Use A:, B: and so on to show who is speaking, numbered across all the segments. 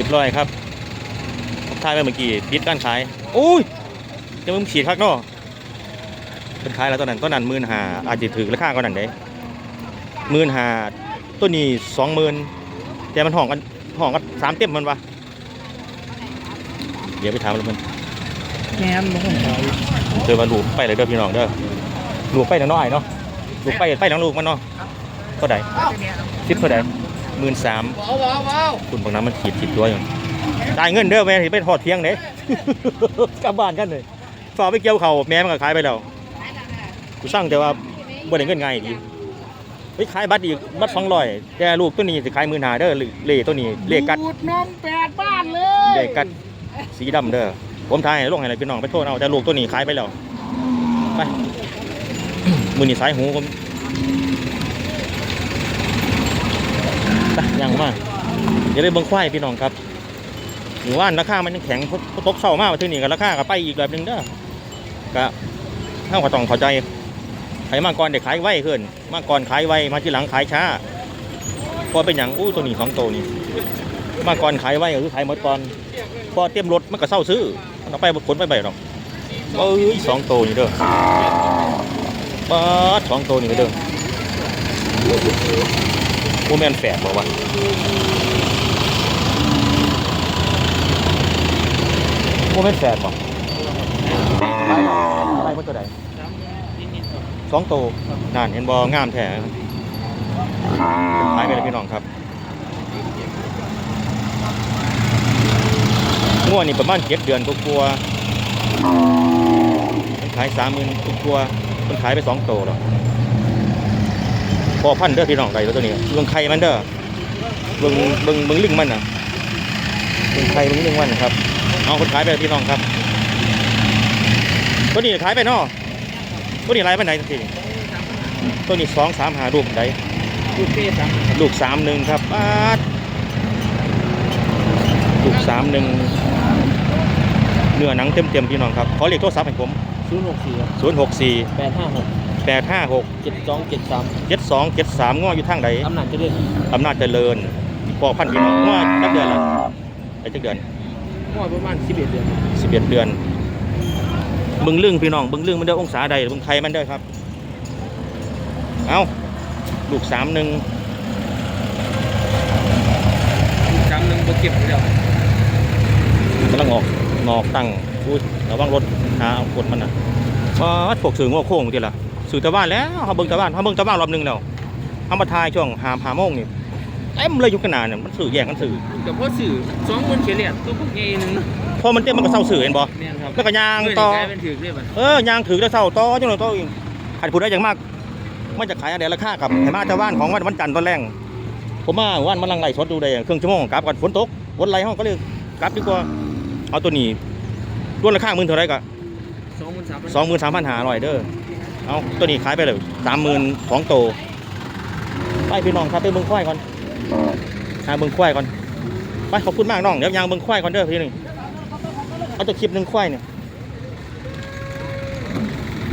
A: รียบร้อยครับทายไปเมื่อกี้ปิดการขายโอ้ยจะมึงฉีดคักเนาะเป็นขายแล้วตอนนั้นตอนนั้นมื่นหาอาจจะถือราคาก็นั่นเด้มื่นหาตัวนี้สองหมื่นแต่มันห้องกันห้องกันสามเต็มมันวะเดี๋ยวไปถามแล้วมัน
B: แง่นบ่องเจ
A: อมาลูกไปเลยเด้อพี่น้องเด้อลูกไปน้องน้อยเนาะลูกไปไปน้องลูกมันเนาะเท่าไหร่สิบเท่าไหร่ หมื่นสาม
B: ว้าวว้าวว้าว
A: คุณบางน้ำมันขีดขีดตัวอยู่จ่ายเงินเด้อแม่ที่ไปทอดเที่ยงเด้กลับบ้านกันเลยฝากไปเกี่ยวเขาวแม่มันก็ขายไปแล้วกูสั่งแต่ว่าบ่ได้เงินไงายดีไปขายบัตรอีกบัตรสองร้อยแต่ลูกตัวนี้สิขายหมื่นหาเด้อเล่ตัวนี้เลขกัด
B: ดูดนมแปดบ้านเลย
A: เลขกัดสีดำเด้อผมทายให้ลงให้เลยพี่น้องไปโทษเอาแต่ลูกตัวนี้ขายไปแล้วไปมือนี่สายหูผมไป ยังมาเดี๋ยวไปเบิ่งควายพี่น้องครับหรือว่าราคามันยังแข็งพตกเศร้ามากว่าที่นี่กับราคาก็ไปอีกแบบหนึงเด้อก็เท่ากับต้องเข้าใจใครมาก่อนเด็กขายไวขึ้นมาก่อนขายไวมาทีหลังขายช้าพอเป็นอย่างอู้ตัวนี้สองตัวนี้มาก่อนขายไวก็คือขายหมดก่อนพอเตรียมรถมันก็เศร้าซื้อเอาไปขนไปใบหรอกเอ้ยสองตัวนี่เด้อปาดสองตัวนี่เด้อ โมแมนแฝดบอกว่าโมแมนแฝดบอกไปไปมันตัวใดสองตัวนั่นเห็นบองามแท้ขายไปเลยพี่น้องครับง่วนี่ประมาณเจ็ดเดือนก็กลัวขายสามหมื่นก็กลัวมันขายไปสองโตแล้ว พอพันเด้อพี่น้องไก่ตัวนี้เบิ่งไข่มันเด้อเบิ่งเบิ่งเบิ่งลิงมันน่ะเบิ่งไข่เบิ่งลิงมันครับ เอาคนขายไปพี่น้องครับตัวนี้ขายไปเนาะตัวนี้ไรไปไหนทีนี้ตัวนี้สองสามหาลูกไหน
B: ดูเป้สาม
A: ลูกสามหนึ่งครับปาดลูกสามหนึ่งเนื้อหนังเต็มเต็มๆพี่น้องครับขอเลขโทรศัพท์ให้ผม
B: ศูนย์หกสี่
A: ศูนย์หกสี่
B: แปดห้าหก
A: แปดห้าหก
B: เจ็ดสองเจ็ดสาม
A: เจ็ดสองเจ็ดสามง้ออยู่ทางใด
B: อำนาจเจริญ
A: อำนาจเจริญพอพันพี่น้องง้อจักเดือนละไอ้จักเดือน
B: งวดประมาณสิบเอ็ดเดือน
A: สิบเอ็ดเดือนเบึงเรื่องพี่น้องเบึงเรื่องมันได้องศาใดเบึงไทยมันได้ครับ เอาลูกสามหนึ่ง
B: จำหนึ่งบ่เก็บเดียว
A: กำลังออกงอกตั้งอุ้ยระวังรถหาเอากดมันนะว่าพวกสื่อง้อโค้งทีละ สื่อตะบ้านแล้วเขาเบิ่งตะบ้านเขาเบิ่งตะบ้านรอบหนึงแล้วเขามาทายช่วงหาหาโมงนี่เต็มเลยอยุคขนาดเนี่ยมันสื่อแย่งกันสื่อ
B: กับพ่อสื่อสองคนเฉลี่ยตัวพวกนี้นึง
A: พอมันเต็มมันก็เศร้าสื่อเห็นบ่
B: แม่นครับ
A: แล้วก็ยาง
B: เมื่อ
A: ต่อ
B: กลายเป็นถือเรียบร้อย
A: เออยางถือแล้วเศร้าต่อจังเลยต่ออีกขัดพูดได้อย่างมากมันจะขายอะไรราคากับให้มาตะบ้านของวันวันจันทร์ตอนแรงผมมาวันมันลังไหลสดดูได้เครื่องชั่วโมงกลับกันฝนตกฝนไหลห้องก็เลยกลับดีกว่าเอาตัวนี้รวนราคาหมื่นเท่าไหรก็
B: สองหมื่นสามพัน
A: สองหมื่นสามพันหาร้อยเด้อ เอาตัวนี้ขายไปเลยสามหมื่นสองโตไปพี่น้องครับไปเบิ่งควายก่อนหาเบิ่งควายก่อนไปขอบคุณมากน้องเดี๋ยวยางเบิ่งควายก่อนเด้อพี่หนึ่งเอาตัวคลิปหนึ่งควายเนี่ย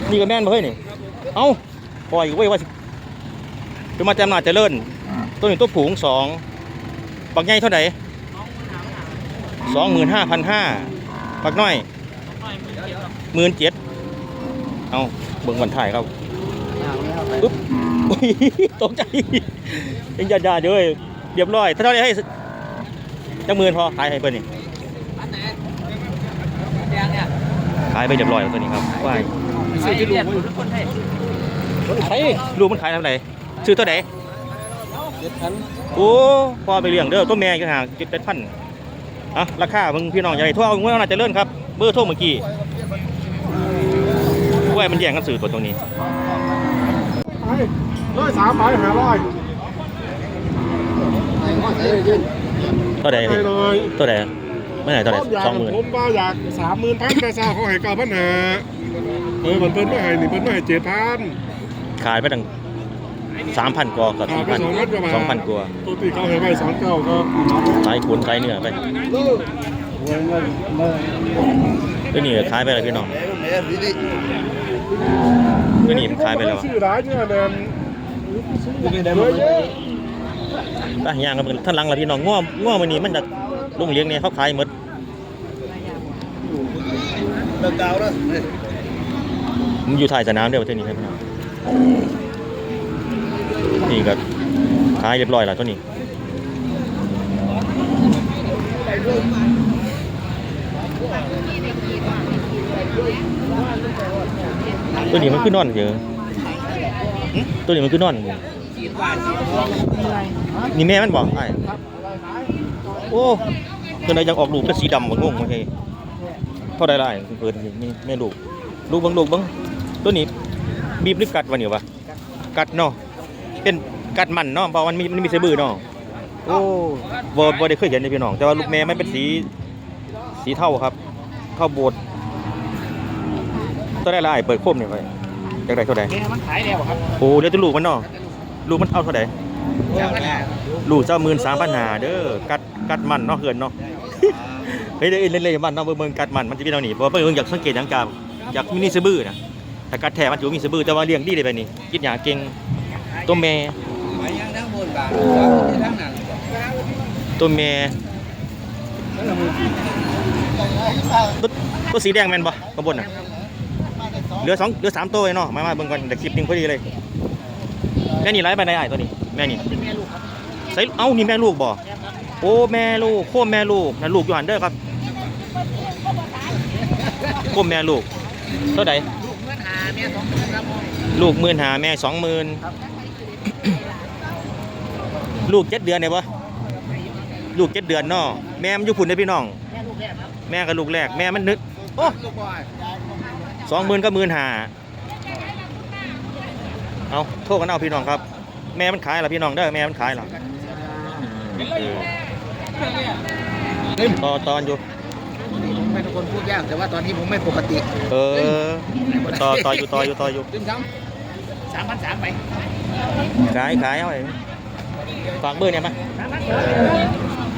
A: นี่ก็แม่นบ่เฮ้ยนี่เอาปล่อยไว้ว่าสิเป็นมาแจมนาจเจริญตัวนี้ตัวผูงสองปักใหญ่เท่าไหร่สองหมื่นห้าพันห้าปักน้อยหมื่นเจ็ด เอาเบิ่งวันถ่ายครับปึ๊บโอ้ยตกใจยังยาดยาๆเด้อเรียบร้อยถ้าเท่าไหรให้จังหมื่นพอขายให้เพิ่นนี่ขายไปเรียบร้อยแล้วตัวนี้ครับว้าย
B: สื่อที่รู้คนไทย
A: ไอ้ลูกมันขายเท่าไหร่ซื้อเท่าไหร่
B: เจ็ดพัน
A: โอ้พอไปเลี้ยงเด้อตัวแม่ก็หาเจ็ดแปดพันอะราคามึงพี่น้องใหญ่ทั่วเอางวดน่าจะเลื่อนครับ เบอร์โทรเมื่อกี้กล้วย มันแย่งกันสื่อตัวตรงนี้
C: ร้อยสามใบห้าร้อย
A: ตัวใด
C: ให้เลย
A: ตัวใดไม่ไหนตัวใด
C: ผมอยาก
A: สองหมื่น
C: ผมว่าอยากสามหมื่นพันแต่ซาเขาให้เก้าพันหาเออมันเพิ่นไม่ให้นี่เพิ่นไม่ให้เจ็ดพัน
A: ขายไปตั้งสามพันกว่ากับสี่พันสองพันกว่า
C: ตัวตีเขาให้ไว้สองเก้าก็
A: ขายขุนขายเนื้อไปตัวนี้ขายไปแล้วพี่น้อง ตัวนี้มันขายไปแล้ว
C: ซื้อหลายเนี่ยแมน
B: ยังไงได้
C: เยาอะแยะ
A: ไปย่างกันเบิ่งท่านหลังละพี่น้องง่วงง่วงวันนี้มันจะลุงเลี้ยงเนี่ยเขาขายหมด
C: เลิกดาวแล้ว
A: มันอยู่ถ่ายสนามเดียวประเทศนี้ครับพี่น้องนี่ก็ขายเรียบร้อยแล้วตัวนี้ ตัวนี้มันคือนอนเฉยตัวนี้มันคือนอนอยู่นี่แม่มันบอกไอ้โอ้ตัวไหนยังออกลูกเป็นสีดำหมดงงโอเคเท่าไรล่ะไอ้เปิดนี่แม่ลูกลูกเบังลูกเบังตัวนี้บีบหรือกัดวะเนี่ยวะกัดเนาะเป็นกัดมันเนาะเพราะมันมีมันมีเสบือเนาะโอ้บ่บ่ได้เคยเห็นเลยพี่น้อง แต่ว่าลูกแม่มันเป็นสีสีเท่าครับเท่าโบด ตัวได้ละไอ้เปิดโคมนี่ไปจากได้เท่าไหร่
B: แม่มันขายแล้วครับ
A: โอ้เดี๋ยวจะลูกมันเนาะลูกมันเอาเท่าไหร่
B: แล้วแม่
A: ลูกเจ้าหมื่นสามพันหาเด้อกัดกัดมันเนาะเขื่อนเนาะ เฮ้ยเล่นเล่นเล่นมันเนาะเบิ่งเบิ่งกัดมันมันจะเป็นเอาหนีเพราะว่าเบิ่งอยากสังเกตอย่างกาอยากมีนี่สะบือนะแต่กัดแท้มันจะมีสะบือแต่ว่าเลี้ยงดีได้ไปนี่กินหยาเก่งตัวแม่
B: ไปยังทั้งบนบาททั้งนั้น
A: ตัวแม่ตัวตัวสีแดงแม่นบ่ข้างบนน่ะ เหลือสองเหลือสามตัวเองเนาะมามาเบิ่งก่อนเดี๋ยวคลิปหนึงพอดีเลยแม่นี่ไล่ไปไหนไอ้ายตัวนี้แม่นี่
B: เป็นแม่ลูกครับ
A: ใส่เอ้านี่แม่ลูกบ่โอ้แม่ลูกโค้มแม่ลูกนั่นลูกอยู่หันเด้อครับโค้มแม่ลูกเท่าไหร่
B: ลูกเงินหาแม่สองเงินครับ
A: ลูกหมื่นหาแม่สองหมื่นลูกเจ็ดเดือนเนี่ยปะลูกเจ็ดเดือนเนาะแม่มันอยู่พุ่นเด้อพี่น้อง
B: แม่ลูกแรกครับ
A: แม่กับลูกแรกแม่มันนึกโอ้
B: ลูกบอย
A: สองหมื่นก็หมื่นหาเอาโทษกันเอาพี่น้องครับ แม่มันขายเหรอพี่น้องเด้อแม่มันขายเหรอเออต่อตอนอยู่
B: ผมเป็นคนพูดยากแต่ว่าตอนนี้ผมไม่ปกติ
A: เออต่อต่ออยู่ต่ออยู่ต่ออยู่
B: ดึงซ้ำสามพันสามไป
A: ขายขายเอาไว้ฝากเบอร์เนี่ยมั้ย
B: สามพัน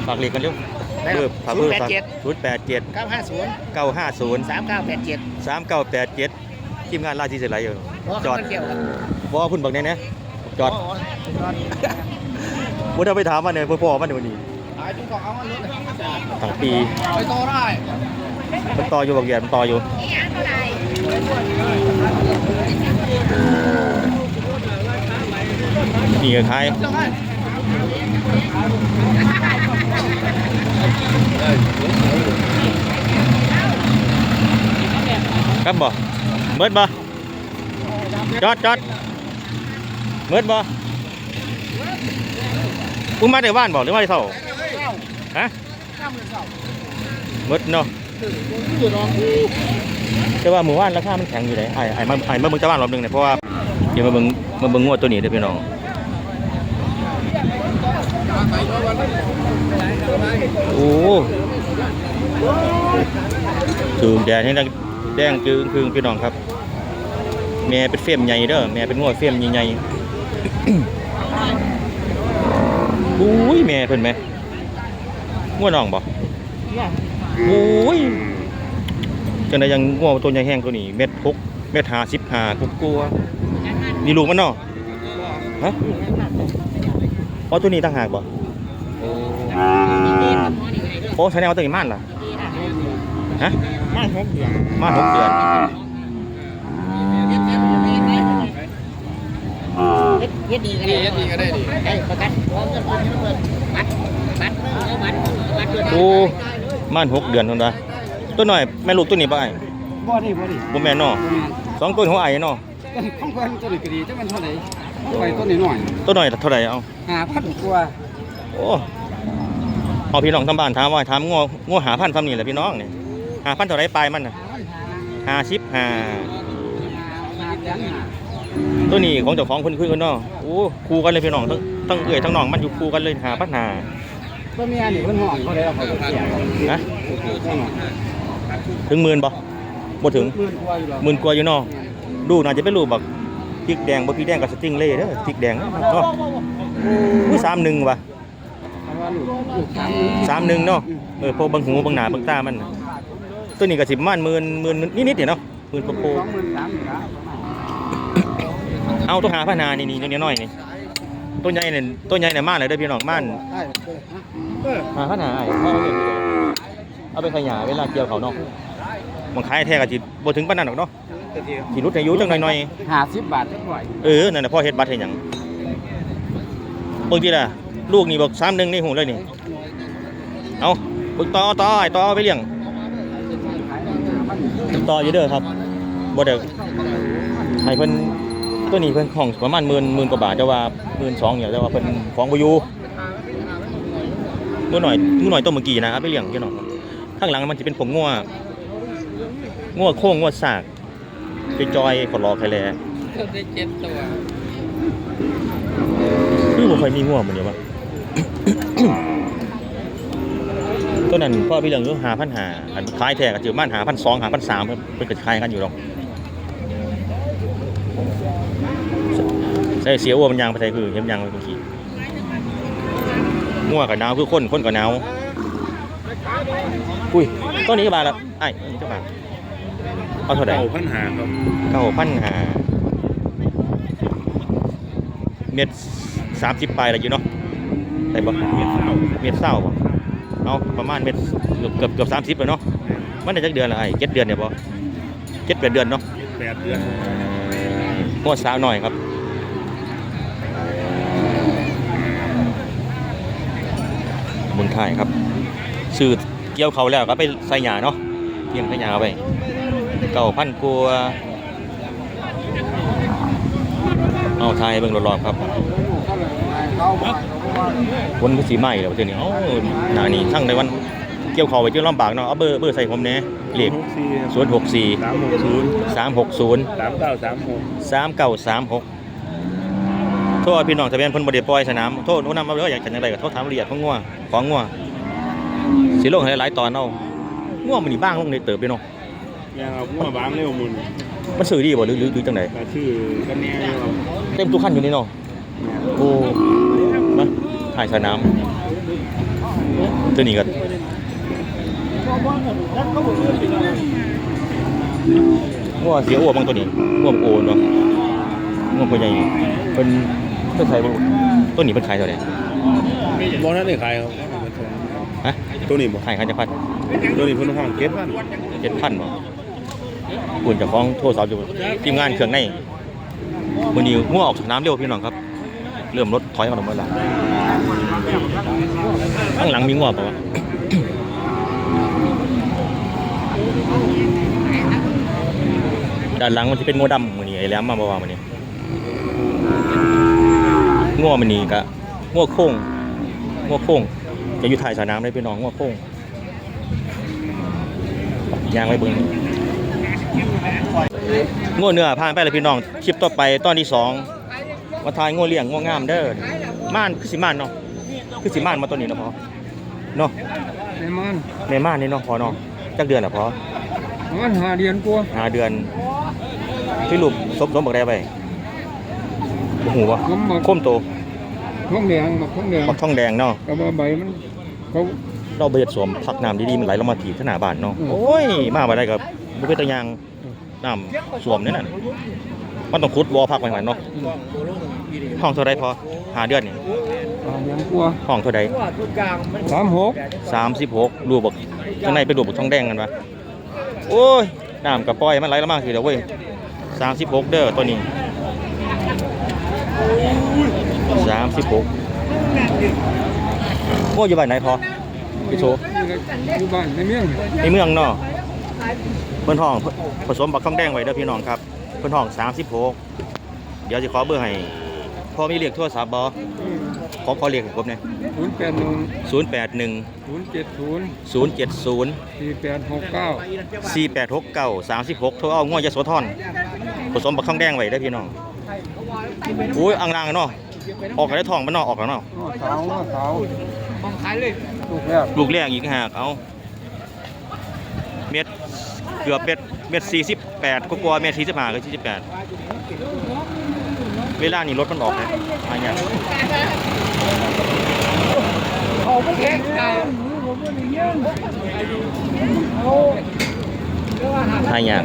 A: ฝากเรียกกันเร็ว เบอร์ฝากเบอร์ฝากศูนย์แปดเจ็ด
B: เก้าห้าศูนย์
A: เก้าห้าศูนย์
B: สามเก้าแปดเจ็ด
A: สามเก้าแปดเจ็ดทีมงานราชสีเสร็จไรอยู่จ
B: จ
A: อ
B: อ
A: ด
B: ดเกี่ยวครับ
A: บอพุ่นบักเนี่ยนะจอด
B: จอด
A: บ่ได้ไปถามมันเนี่ยพ่อๆมันเดี๋ยวนี้
B: ขายจุกของเอามาเลย
A: ทั้งปี
B: ไปต่อได้
A: มันต่ออยู่บักแย่มันต่ออยู่นี่ก็ขาย ครับบ่เมิดบ่จอดจอดเมิดบ่อุ้มมาแต่บ้านบ่หรือว่าได้เท่าฮะเมิดเนาะแต่ว่าหมู่บ้านราคามันแข็งอยู่เลยไอ้ไอ้มาไอ้มาเบิ่งตะบ้านรอบหนึงเนี่ยเพราะว่าเดี๋ยวมาเบิ่งมาเบิ่งงวดตัวนี้เด้อพี่น้อง โอ้ถึงแดดให้ดังแดงจึงคืงพี่น้องครับ แม่เป็นเฟียมใหญ่เด้อแม่เป็นงวเฟียมใหญ่ๆอุ้ยแม่เพิ่นแม่งวน้องบ่อุ้ยจังไดยังงวตัวใหญ่แห้งตัวนี้เม็ดหกเม็ดหาสิบหากกลัวนี่ลูกมันเนาะฮะ อ๋อตัวนี้ต่างหากบ่โอ้แสดงว่าตัวนี้ม่านล่ะฮะ
B: มาหกเดือน
A: ม่านหกเดือน
B: เฮ็ดดีก็ได้เฮ็ดดีก็ได้ดิได้ประกันพร้อมกันเพิ่นบัตรบัตรเอาบัตรบัตรเดือน
A: โอ้ม่านหกเดือนเท่านั้นตัวหน่อยแม่ลูกตัวนี้บ่ไอ้
B: บ่นี่บ่นี่
A: บ่แม่นเนาะสองตัวของไอ้เนาะ
B: ของเพิ่นตัวนี้ก็ดีจังมันเท่าไหร่ของ ไปตัวนี้หน่อย
A: ตัวหน่อยเท่าไหร่เอา
B: 5,000กว่า
A: โอ้เอาพี่น้องทำบ้านถามว่าถามงัวงัวหาพันธุ์ซ้ำนี่แหละพี่น้องเนี่ยหาพันธุ์เท่าไหรปลายมันน่ะห้าสิบห้าตัวนี้ของเจ้าของคนคุยกันเนาะโอ้คู่กันเลยพี่น้องทั้งทั้งเอื่อยทั้งน้องมันอยู่คู่กันเลยหาพันหา
B: ตัวเมียนี่เพิ่นห้องเขาได้เอาเขาเสีย
A: นะถึงหมื่นบ่บ่ถึง
B: หมื่นกว่าอยู่หรอ
A: หมื่นกว่าอยู่เนาะลูกน่าจะเป็นลูกบัก พริกแดงบ่พริกแดงกับสติ้งเล่เด้อพริกแดงเนาะอุ้ยสามหนึ่งว่ะ
B: ว่าลูกลูกสาม
A: สามหนึ่งเนาะเออพวกบางหูบางหนาบางตามันน่ะตัวนี้ก็สิประมาณหมื่นหมื่นนิดๆเนี่ยเนาะหมื่นโปโป
B: สองหมื่นสามอยู่แล้ว
A: เอาตัวหาพันนานี่นี่ตัวนี้น้อยนี่ตัวใหญ่เนี่ยตัวใหญ่เนี่ยม่านเลยเด้อพี่น้องม่านมาขนาดไอ้พ่อเอาเงินไปเลยเอาไปขยายเวลาเกี่ยวเขาเนาะมันขายแท้กับจิบ่ถึงปานนั้นหรอกเนาะ สิรุดอายุจังหน่อย
B: ห้าสิบบาทจังหน่อย
A: ๆเออนั่นน่ะพ่อเฮ็ดบัตรเฮ็ดหยังเบิ่งทีล่ะ ลูกนี่บอก3 1นี่หูเลยนี่ เอาเบิ่งต่อต่อไอ้ต่อเอาไปเลี้ยงต่ออยู่เด้อครับบ่ได้ให้เพิ่นตัวนี้เพิ่นของประมาณหมื่นหมื่นกว่าบาทแต่ว่า12,000เนี่ยแต่ว่าเพิ่นของบ่อยู่งูหน่อยงูหน่อยตัวเมื่อกี้นะเอาไปเลี้ยงพี่น้องข้างหลังมันจะเป็นผงงัวงัวโค้งงัวสากไป จอยขอรอใครแล
B: ได้เจ็ดตัว
A: คือผมเคยมีงัวเหมือนเดียวมั้ตัวนั้นพ่อพี่เลี้ยงอยู่หาพันหาอันคล้ายแท้กับจือม่านหาพันสองหาพันสามเป็นกระคล้ายกันอยู่หรอกใส่เสียวัวมันยางไปใส่คือเห็นยางไปเมื่อกี้งัวกับหนาวคือคนคนกับหนาวอุ้ยต้นนี้ก็บาทละไอ้ต้นนี้ก็บาท เอาเท่าไหร่
C: เก้าพันหาครับ
A: เก้าพันหาเม็ดสามสิบปลายอะไรอยู่เนาะได้บ่เม็ดเศร้าเม็ดเศร้าบ่เอาประมาณเม็ดเกือบเกือบเกือบสามสิบเลยเนาะมันได้จักเดือนละไอ้เจ็ดเดือนเนี่ยบ่เจ็ดแปดเดือนเนาะ
C: แปดเดือน
A: งวดสาวหน่อยครับบุญไทายครับ ซื้อเกี่ยวเขาแล้วก็ไปใส่หยาเนาะเลี้ยงใส่หยาเอาไป เก้าพันกลัวาเอาไทยเบิ่งรอบๆครับคนก็สีไหม้แล้วเดี๋ยวนี้เอ้าหน้านี่ทั้งในวันเกี่ยวเขาไปเจอลำบากเนาะเอาเบอร์เบอร์ใส่ผมแหน่เลข
C: หกสี่
A: ศูนย์หกสี่
C: สามหกศูนย์
A: สามหกศูนย์
C: สามเก้าสามหก
A: สามเก้าสามหกโทษพี่น้องทะเบียนเพิ่นบ่ได้ปล่อยสนามโทษโน้นนำมาเลยอยากจังไดก็โทษถามรายละเอียดของงัวของงัวสิลงให้หลายตอนเอางัวมันนี่บ้างลงในเติบไปเนาะ
C: ยังเอาหัวบางเร็วมุน
A: มันซื้อดีบ่หรือหรือหรือจังได
C: ก็ชื่อกันแน่อยู่ครับ
A: เต็มทุกคันอยู่นี่เนาะโอ้มาถ่ายสนามตัวนี้ก็งัวเสียอ้วบางตัวนี้งัวโอนเนาะงัวตัวใหญ่เพิ่นเพิ่นขายบ่ตัวนี้เพิ่นขายเท่าไหร่
C: บอลนั่นนี่ขายครับ
A: ฮะ
C: ตัวนี้บ่
A: ขายขายจะพัน
C: ตัวนี้เพิ่นห้องเก็บพัน
A: เจ็ดพันบ่ คุณจะฟ้องโทรศัพท์อยู่ทีมงานเครื่องในมือนี้งัวออกจากน้ำเร็วพี่น้องครับ เริ่มรถถอยมาลงมาแล้วข้างหลังมีงัวเปล่าวะด้านหลังมันจะเป็นงัวดำมือนี้ไอ้แหลมมาบ่ว่ามื้อนี้งัวมือนี้ก็งัวโค้งงัวโค้งจะอยู่ท้ายสนามเลยพี่น้องงัวโค้งยางไว้เบิ่ง ง้อเนื้อผ่านไปแล้วพี่น้องคลิปต่อไปตอนที่สองมาทายง้อเลี้ยงง้องามเด้อม่านคือสิม่านเนาะคือสิม่านมาตัวนี้เนาะพอเนาะ
B: ในมัน
A: ในม่านนี่เนาะพอเนาะจักเดือนละพอ
B: มันหาเดือนกว่า
A: หาเดือนที่ลูกสมสมบักได้ไปโอ้โหวะ
B: ผมมา
A: โคมโต
B: ท้องแดงมาท้องแดง
A: บักทองแดงเนาะ
B: กับว่าใบมันเขา
A: เราเบียดสวมผักน้ำดีๆมันไหลลงมาถีบขนาบ้านเนาะ
B: อืม
A: โอ้ยมาบ่ได้กับบุเป็นตะยาง น้ำสวมนี่น่ะมันต้องขุดวอพักไว้ก่อนเนาะห้องเท่าไรพอหาเดือนนี่
B: หาเดือนกว่า
A: ห้องเท่าไร
B: สามหก
A: สามสิบหกรูปบักข้างในเป็นรูปบักทองแดงกันปะโอ้ยน้ำกับปล่อยมันไหลแล้วมากทีเดียวเว้ยสามสิบหกเด้อตัวนี้สามสิบหกโอ้ยอยู่บ้านไหนพอพี่โช
B: อยู่บ้านในเมือง
A: ในเมืองเนาะ เพิ่นห้องผสมบักทองแดงไว้เด้อพี่น้องครับ เพิ่นห้องสามสิบหกเดี๋ยวจะขอเบอร์ให้พอมีเรียกโทรศัพท์บ่ขอขอเรียกให้ผมหน่อย
B: ศูนย์แปดหนึ่ง
A: ศูนย์แปดหนึ่ง
B: ศูนย์เจ็ดศูนย์
A: ศูนย์เจ็ดศูนย์
B: สี่แปดหกเก้า
A: สี่แปดหกเก้าสามสิบหกโทรเอาง่วยยโสธรผสมบักข้างแดงไว้ได้อพี่น้องอุ้ยอ่างลางเนาะออกกันได้ทองมันเนาะออกแล้วเนาะ
B: ขาวขาวมองขายเลยถูกแล้ว
A: ลูกแรกอีกหากเอาเม็ด เกือบเม็ดเม็ดสี่สิบแปดก็กลัวาเม็ดสี่สิบห้าก็สี่สิบแปดเวลานี่รถมันออกเลยอะไรเงี้ย
B: เขาไม่แข็งใจ
A: อะไรเงี้ย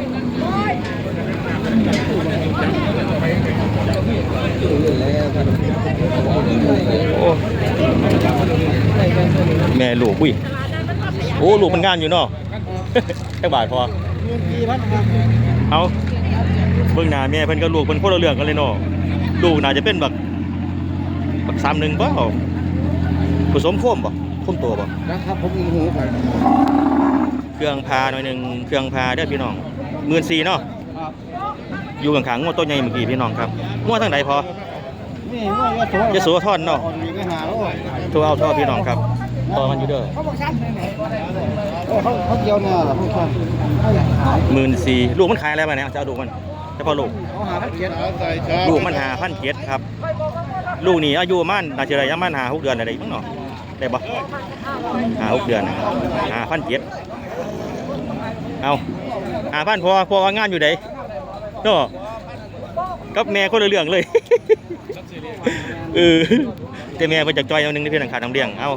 A: แม่ลูกอุ้ยโอ้ลูกมันงานอยู่เนาะแค่บาทพอ
B: เงินกี่พันครับ
A: เอาเบิ่งหน้าแม่เพิ่นกับลูกเพิ่นคนละเรื่องกันเลยเนาะลูกน่าจะเป็นแบบแบบสามหนึ่งเปล่าผสมโคมบ่โคมตัวบ่
B: นะครับผมอีกหูครับ
A: เครื่องพาหน่อยหนึงเครื่องพาเด้อพี่น้องหมื่นสี่เนาะอยู่ข้างๆงวดต้นใหญ่เมื่อกี้พี่น้องครับงวดทางใดพอ
B: นี่ว่าว่าตัว
A: ยะโสธรเนาะ
B: อ่อนมีไปหาแล้ว
A: โทรเอาโทรพี่น้องครับ พอมันอยู่เด้อ
B: เขาบอกซ้ำเลยไหนเขาเขาเกี่ยวเนี่ยเหรอพวกท่าน
A: หมื่นสี่ลูกมันขายอะไรมาเนี่ยจะเอาลูกมันเฉพาะลูก
B: เขาหาพันเจ็ด
A: ลูกมันหาพันเจ็ดครับ ลูกนี่อายุมันน่าจะได้ยังมันหาหกเดือนอะไรบ้างเนาะได้ปะหาหกเดือนหาพันเจ็ดเอาหาพันพอพอว่างานอยู่ไหนเนาะกับแม่คนละเรื่องเลยเออแต่แม่ไปจากจอยเอาหนึ่งในเพื่อนขาดน้ำเลี้ยงเอา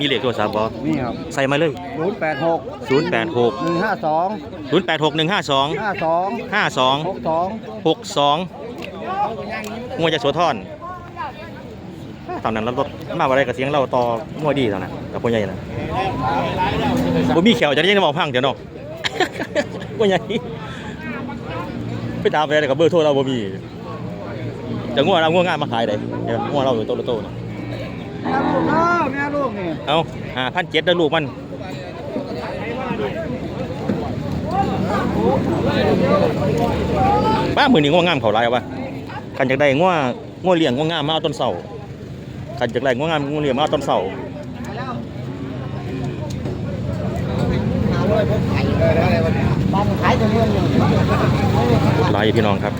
A: มีเหล็กตัวสามบอ
B: นี่ครับ
A: ใส่มาเลย
B: ศูนย์แปดหก
A: ศูนย์แปดหก
B: หนึ่งห้าสอง
A: ศูนย์แปดหกหนึ่งห้าสอง
B: ห้าสอง
A: ห้าสอง
B: หกสอง
A: หกสองงวดจะโสธรตอนนั้นเรารถมาอะไรกับเสียงเราต่องวดดีตอนนั้นกับพ่อใหญ่นะผมมีแขวจะได้ยังบอกพังเดี๋ยวเนาะ พ่อใหญ่ไปตามไปอะไรกับเบอร์โทรเราบ่มีจะง่วงเราง่วงงานมาขายได้เดี๋ยวง่วงเราอยู่โตโลโตนะ
B: แม่ลูกเนาแม่ลูกนี่
A: เอาหาพันเจ็ดได้ลูกมันป้ามือนี้ง่วงงามเขาไรวะกันจากได้ง่วงง่วงเลี้ยงง่วงงามมาเอาต้นเสากันจากได้ง่วงงามง่วงเลี้ยงมาเอาต้นเสาลายพี่น้องครับ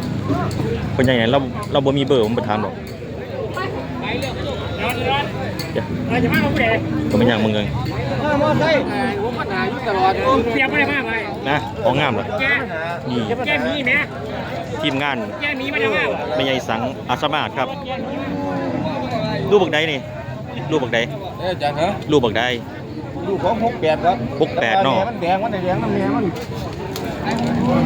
A: คนใหญ่เราเราบ่มีเบอร์ผมไปถามหรอก ก็ไม่ย่างมึงเลย
B: เออมอไซค์ผมปัญหาอยู่ตลอด
D: เปียกไม่ได้มากไป
A: นะของงามเลย
D: แก
A: นี่
D: แกมีไหม
A: ทีมงาน
D: แกมีไม่ได้มาก
A: ไม่ใหญ่สังอาสมาศครับลูกบักใดนี่ลูกบักใด
B: เออจังเหรอ
A: ลูกบักใด
B: ลูกของหกแปดครับ
A: หกแปดเนาะ
B: มันแดงมันแดงน้ำเมียมัน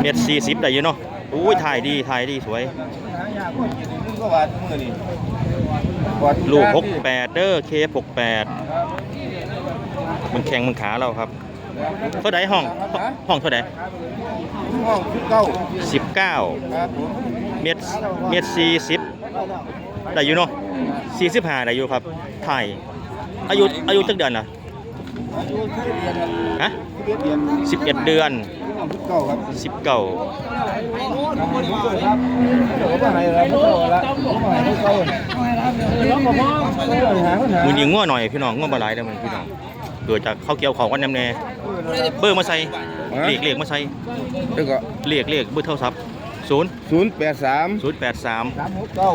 A: เม็ดสี่สิบได้อยู่เนาะอุ้ยถ่ายดีถ่ายดีสวย
B: ก็ว่ามือนี่
A: ลูกหกแปดเด้อเคหกแปดมันแข็งมันขาเราครับเท่าไดห้องห้องเท่าได
B: ห้องสิบเก้า
A: สิบเก้า
B: ครับผม
A: เม็ดเม็ดสี่สิบได้อยู่เนาะสี่สิบห้าได้อยู่ครับถ่ายอายุอายุจักเดือนนะ
B: อายุสิบเดือนครับ
A: ฮะ
B: สิบเอ็ดเดือน
A: สิบเอ็ดเดือน
B: ห้องสิบเก้าครับ
A: สิบเก้า
B: ครับเดี๋ยวผมมาให้แล้วผมเอาละผมมาให้ลูกเก้าแล้วก็มองหาปัญหา
A: มือยิงง้อหน่อยพี่น้องง้อบาหลายได้อมันพี่น้องเกิดจากข้าวเกี๊ยวเขากันแนมแน่เบอร์มาใส่เลขเลขมาใส่
B: แล้วก็
A: เลขเลขเบอร์โทรศัพท์ศูนย์
B: ศูนย์แปดสาม
A: ศูนย์แปดสาม
B: สามหกเก้า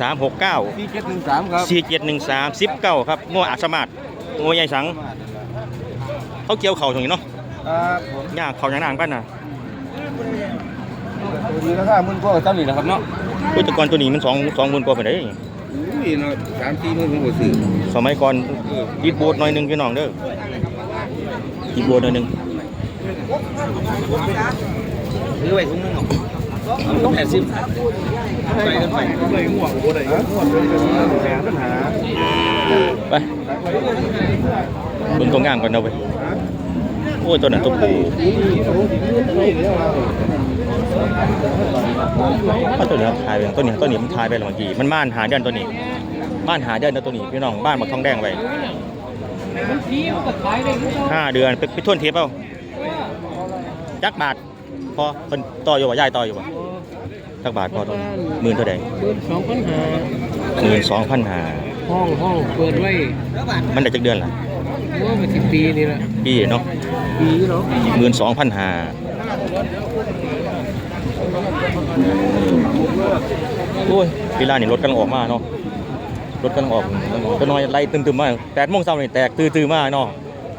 A: สามหกเก้า
B: สี่เจ็ดหนึ่งสามครับ
A: สี่เจ็ดหนึ่งสามสิบเก้าครับง้ออาสมาดง้อใหญ่สังเขาเกี่ยวเข่าตรงนี้เนาะ
B: ครับผม
A: ยากเข่าอย่างนางกันนะ
B: ตัวนี้ราคาหมื่นกว่าตั้งนี่นะครับเนาะ
A: อุ้ยแต่ก่อนตัวนี้มันสองสองหมื่นกว่าไปได้
B: อุ้ยเนาะสามสี่หมื่นผมก็ซื้อ
A: สมัยก่อนยีดโบดหน่อยหนึงพี่น้องเด้อยีดโบดหน่อยหนึง
B: ซื้อไว้ถุงนึงต้องแปดสิบไปกันไปเลยง่วงบ่ได้ง่วงเลยแสนปัญหา
A: ไปเบิ่งตัวงามก่อนเอาไปโอ้ยตัวนั้นตัวปูถ้าตัวนี้ครับถ่ายไปตัวนี้ตัวนี้มันถ่ายไปแล้วเมื่อกี้มันม่านหาเดือนตัวนี้ม่านหาเดือนนะตัวนี้พี่น้องบ้านบักทองแดงไว้
D: พี่มันก็ขายได้ทุก
A: ห้าเดือนไปไปทวนเทปเอาจักบาทพอเพิ่นต่ออยู่บ่ยายต่ออยู่บ่จักบาทพอตัวหมื่นเท่าใด
D: หมื่นสองพันห้า
A: หมื่นสองพันห้า
D: ห้องห้องเปิดไว้
A: มันได้จักเดือนล่ะ
D: โอ้เป็นสิบปีนี่แหละ
A: ปีเนาะ
D: ปีเนาะ
A: หมื่นสองพันห้าโอ้ยเวลานี่รถกำลังออกมาเนาะรถกำลังออกตัวน้อยไล่ตึมๆมาแปดโมงเช้านี่แตกตื่นๆมาเนาะ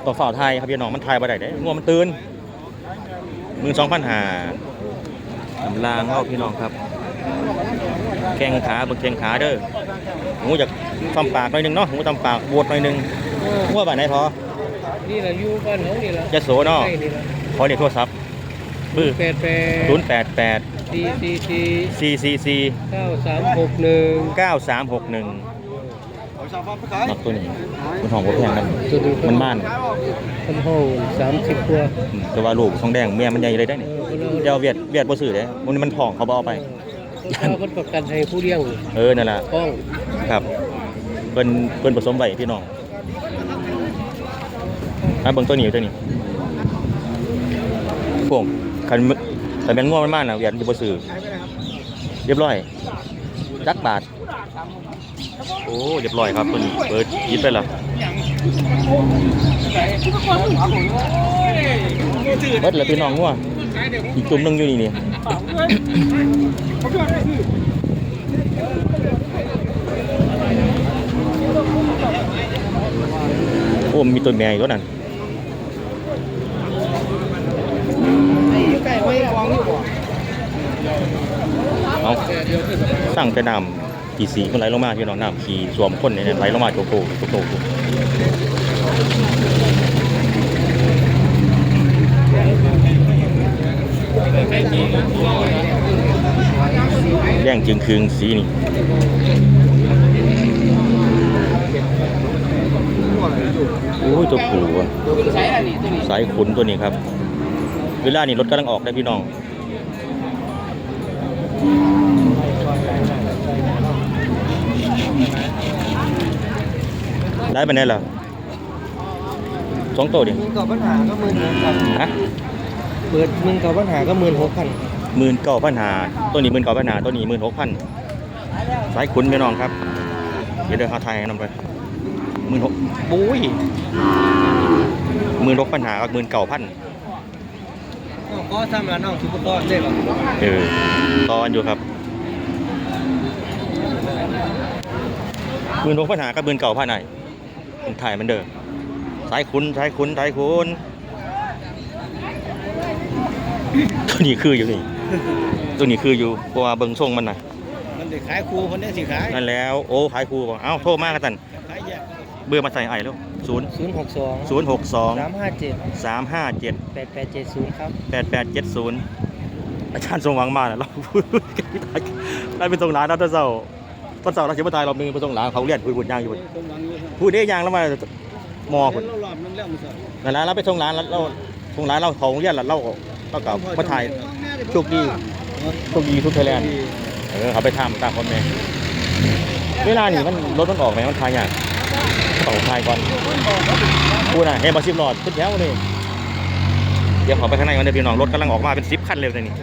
A: ต่อฝ่าวไทยครับพี่น้องมันไทยบ่ได้เด้ง่วงมันตื่นหมื่นสองพันห้าลางเอาพี่น้องครับ แข้งขาเบิกแข้งขาเด้อหมูอยากทำปากหน่อยหนึงเนาะหมูทำปากบวชหน่อยหนึง หัวบ้านไหนพอ
D: นี่แหละอยู่บ้านเขานี่แหละ
A: ยะโสเนาะ
D: ใช่นี่แหละ
A: ขอเด็กโทรศัพท์บื้อ
D: แปดแปด
A: ศูนย์แปดแปด
D: สี่สี่สี่
A: สี่สี่สี่
D: เก้าสามหกหนึ่ง
A: เก้าสามหกหนึ่งนักตัวนี้มันของบ่แพงกัน
D: ตัวดู
A: มันม่าน
D: คนห้องสามสิบกว่า
A: อืมแต่ว่าลูกทองแดงเมียมันใหญ่เลยได้นี่
D: เออคน
A: เดี๋ยวเวียดเวียดบ่ซื้อเด้มันมันทองเขาบ่เอาไป
D: เขาเป็นประกันให้ผู้เลี้ยง
A: เออนั่นล่ะ
D: ห้อง
A: ครับเพิ่นเพิ่นผสมไว้พี่น้อง อะเบิ่งตัวนี้ตัวนี้พวกคันมึคันแม่นง่วงมันมาน่ะเวียดสิบ่ซื้อเรียบร้อย จักบาท โอ้เรียบร้อยครับตัวนี้เปิดยิบไปละเบิดแล้วพี่น้องงัวงอีกจุ่มหนึงอยู่นี่นี่โอ้มีตัวแม่อยู่นั่น
B: ใกล้ ไม่วางอยู่บ่
A: เอาสั่งแต่น้ำขี่สีมันไหลลงมาพี่น้องน้ำขี่สวมคนเนี่ยไหลลงมาโจโกโจโกโจโกแย่งจึงคืงสีนี่โอ้ยตัวผูอะสายขุนตัวนี้ครับ เวลานี่รถกำลังออกได้พี่น้องได้ไปไหนล่ะสองตัวดิ
B: มึงกับปัญหาก็หมื่นหกพัน
A: ฮะ
B: เปิดมึงกับปัญหาก็หมื่นหกพัน
A: หมื่นเก้าพันหาตัวนี้หมื่นเก้าพันหาตัวนี้หมื่นหกพันสายขุนพี่น้องครับ เดี๋ยวเดี๋ยวหาไทยให้นำไปหมื่นหกบุ้ยหมื่นหกพันหากับหมื่นเก้าพัน
B: ก็ทำร้านน้องซุปเปอร์ก้อนได้ป่ะ
A: เออตอนอยู่ครับหมื่นหกพันหากับหมื่นเก้าพันไหนถ่ายมันเด้อสายขุนสายขุนสายขุนตัวนี้คืออยู่นี่ตัวนี้คืออยู่เพราะว่าเบิ่งทรงมันนะ
B: มันได้ขายครูคนนี้สิขาย
A: นั่นแล้ว โอ้ขายครูบอกเอ้าโทรมากันตัน
B: ขายแยก
A: เบอร์มาใส่ไอ้แล้วศูนย์
B: ศูนย์หกสอง
A: ศูนย์หกสอง
B: สามห้าเจ็ด
A: สามห้าเจ็ด
B: แปดแปดเจ็ดศูนย์ครับ
A: แปดแปดเจ็ดศูนย์อาจารย์ทรงหวังมาน่ะเราได้เป็นทรงร้านแล้วตอนเสาร์ตอนเสาร์เราเสียมาตายรอบหนึงเป็นทรงร้านเขาเรียนพูดพูดยางอยู่พุ่นพูดได้ยางแล้วมามอพุ่น
B: เราหลอมนั่นแล้วมึงสิ
A: นั่นแหละเราไปทรงร้านแล้วเราทรงร้านเราเขาเรียนแล้วเราเรากับมาถ่ายโชคดีโชคดีทุกไทยแลนด์เออเขาไปทำตามคนแม่เวลานี่มันรถมันออกไหมมันทายยาก ต้องทายก่อนพูดนะเฮ้ยบอสิบหลอดขึ้นแล้วเลยเดี๋ยวขอไปข้างในกันเดี๋ยวพี่น้องรถกำลังออกมาเป็นสิบคันเลยนี่